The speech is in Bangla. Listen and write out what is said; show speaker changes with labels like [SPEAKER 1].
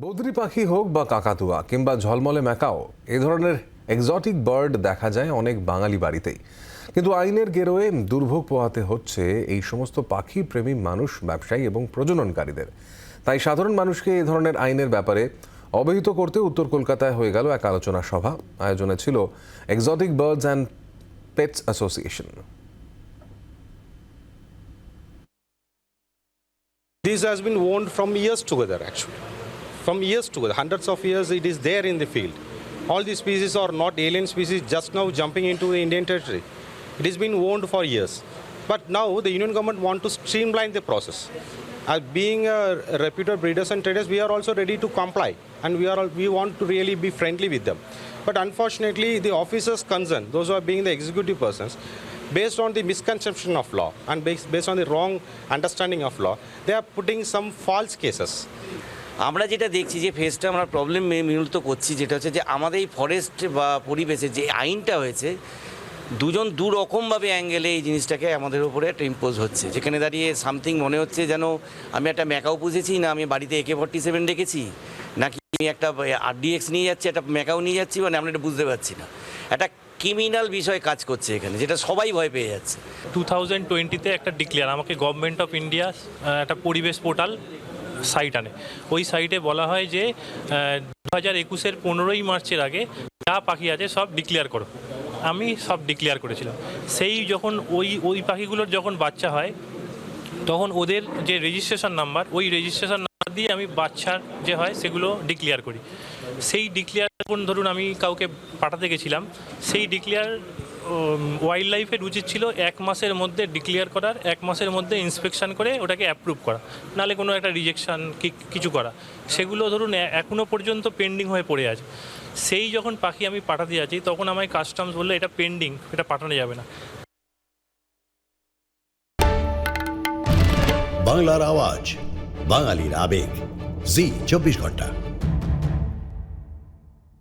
[SPEAKER 1] বদ্রি পাখি হোক বা কাকাতুয়া কিংবা ঝলমলে ম্যাকাও এ ধরনের এক্সটিক বার্ড দেখা যায় অনেক বাঙালি বাড়িতেই। কিন্তু আইনের গেরোয়ে দুর্ভোগ পোহাতে হচ্ছে এই সমস্ত পাখি প্রেমী মানুষ ব্যবসায়ী এবং প্রজননকারীদের। তাই সাধারণ মানুষকে এ ধরনের আইনের ব্যাপারে অবহিত করতে উত্তর কলকাতায় হয়ে গেল এক আলোচনা সভা। আয়োজনে ছিল exotic birds and pets association
[SPEAKER 2] This has been owned from years together, actually. From years to hundreds of years, it is there in the field. All these species are not alien species just now jumping into the Indian territory. It has been owned for years. But now the Union government want to streamline the process. As being a reputed breeders and traders, we are also ready to comply, and we are we want to really be friendly with them. But unfortunately, the officers concerned, those who are being the executive persons, based on the misconception of law and based, based on the wrong understanding of law, they are putting some false cases.
[SPEAKER 3] আমরা যেটা দেখছি যে ফেসটা আমরা প্রবলেম মূলত করছি, যেটা হচ্ছে যে আমাদের এই ফরেস্ট বা পরিবেশে যে আইনটা হয়েছে, দুজন দু রকমভাবে অ্যাঙ্গেলে এই জিনিসটাকে আমাদের উপরে একটা ইম্পোজ হচ্ছে। যেখানে দাঁড়িয়ে সামথিং মনে হচ্ছে যেন আমি একটা ম্যাকাও পুষেছি, না আমি বাড়িতে একে ফর্টি সেভেন রেখেছি, নাকি আমি একটা আরডিএক্স নিয়ে যাচ্ছি, একটা ম্যাকাও নিয়ে যাচ্ছি মানে আমরা এটা বুঝতে পারছি না। একটা ক্রিমিনাল বিষয় কাজ করছে এখানে, যেটা সবাই ভয় পেয়ে যাচ্ছে।
[SPEAKER 4] টু থাউজেন্ড টোয়েন্টিতে একটা ডিক্লেয়ার আমাকে গভর্নমেন্ট অফ ইন্ডিয়া একটা পরিবেশ পোর্টাল সাইট আনে। ওই সাইটে বলা হয় যে দু হাজার একুশের পনেরোই মার্চের আগে যা পাখি আছে সব ডিক্লেয়ার করো। আমি সব ডিক্লেয়ার করেছিলাম। সেই যখন ওই ওই পাখিগুলোর যখন বাচ্চা হয়, তখন ওদের যে রেজিস্ট্রেশন নাম্বার ওই রেজিস্ট্রেশন নাম্বার দিয়ে আমি বাচ্চার যে হয় সেগুলো ডিক্লেয়ার করি। সেই ডিক্লেয়ার যখন ধরুন আমি কাউকে পাঠাতে গেছিলাম, সেই ডিক্লেয়ার ওয়াইল্ড লাইফের উচিত ছিল এক মাসের মধ্যে ডিক্লেয়ার করার, এক মাসের মধ্যে ইন্সপেকশন করে ওটাকে অ্যাপ্রুভ করা। নালে কোনো একটা রিজেকশন কিছু করা। সেগুলো ধরুন এখনও পর্যন্ত পেন্ডিং হয়ে পড়ে আছে। সেই যখন পাখি আমি পাঠাতে যাচ্ছি, তখন আমায় কাস্টমস বলল, এটা পেন্ডিং এটা পাঠানো যাবে না।
[SPEAKER 5] বাংলার আওয়াজ, বাঙালির আবেগ। জি, চব্বিশ ঘণ্টা।